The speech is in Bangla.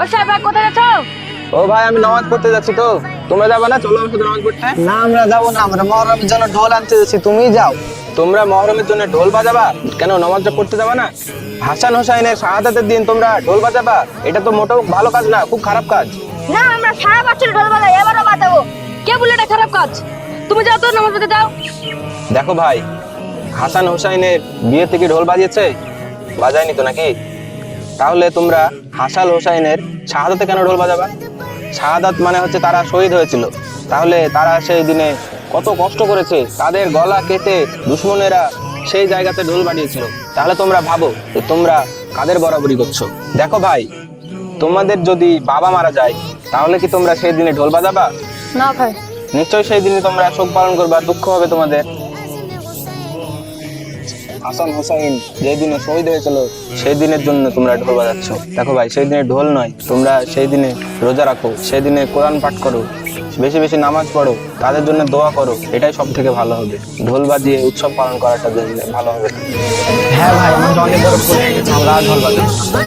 ও সাহেব কোথায় যাচ্ছ? ও ভাই আমি নামাজ পড়তে যাচ্ছি তো। তোমরা যাবে না? চলো আমার সাথে নামাজ পড়তে না আমরা যাব না আমরা মহরমের জন্য ঢোল আনতে যাচ্ছি তুমিই যাও। তোমরা মহরমের জন্য ঢোল বাজাবা? কেন নামাজটা পড়তে যাবা না? হাসান হোসাইনের শাহাদাতের দিন তোমরা ঢোল বাজাবা? এটা তো মোটেও ভালো কাজ না খুব খারাপ কাজ। না আমরা সারা বছর ঢোল বাজাই এবারও বাজাবো। কে বলে এটা খারাপ কাজ? তুমি যাও তো নামাজ পড়তে যাও। দেখো ভাই হাসান হোসাইনের বিয়ে থেকে ঢোল বাজিয়েছে? বাজায়নি তো নাকি? তাহলে তোমরা হাসাল হোসাইনের শাহাদাতে কেন ঢোল বাজাবা? শাহাদাত মানে হচ্ছে তারা শহীদ হয়েছিল। তাহলে তারা সেই দিনে কত কষ্ট করেছে তাদের গলা কেটে দুশ্মনেরা সেই জায়গাতে ঢোল বাজিয়েছিল। তাহলে তোমরা ভাবো যে তোমরা কাদের বরাবরি করছ? দেখো ভাই তোমাদের যদি বাবা মারা যায় তাহলে কি তোমরা সেই দিনে ঢোল বাজাবা? না ভাই। নিশ্চয়ই সেই দিনে তোমরা শোক পালন করবা দুঃখ হবে তোমাদের। হাসান হোসাইন যে দিনে শহীদ হয়েছিল সেই দিনের জন্য তোমরা ঢোল বাজাচ্ছ। দেখো ভাই সেই দিনে ঢোল নয়, তোমরা সেই দিনে রোজা রাখো সেই দিনে কোরআন পাঠ করো, বেশি বেশি নামাজ পড়ো, তাদের জন্য দোয়া করো, এটাই সব থেকে ভালো হবে। ঢোল বাজিয়ে উৎসব পালন করাটা ভালো হবে হ্যাঁ ভাই, আমাদের অনেক বড় ঢোল বাজাবো না।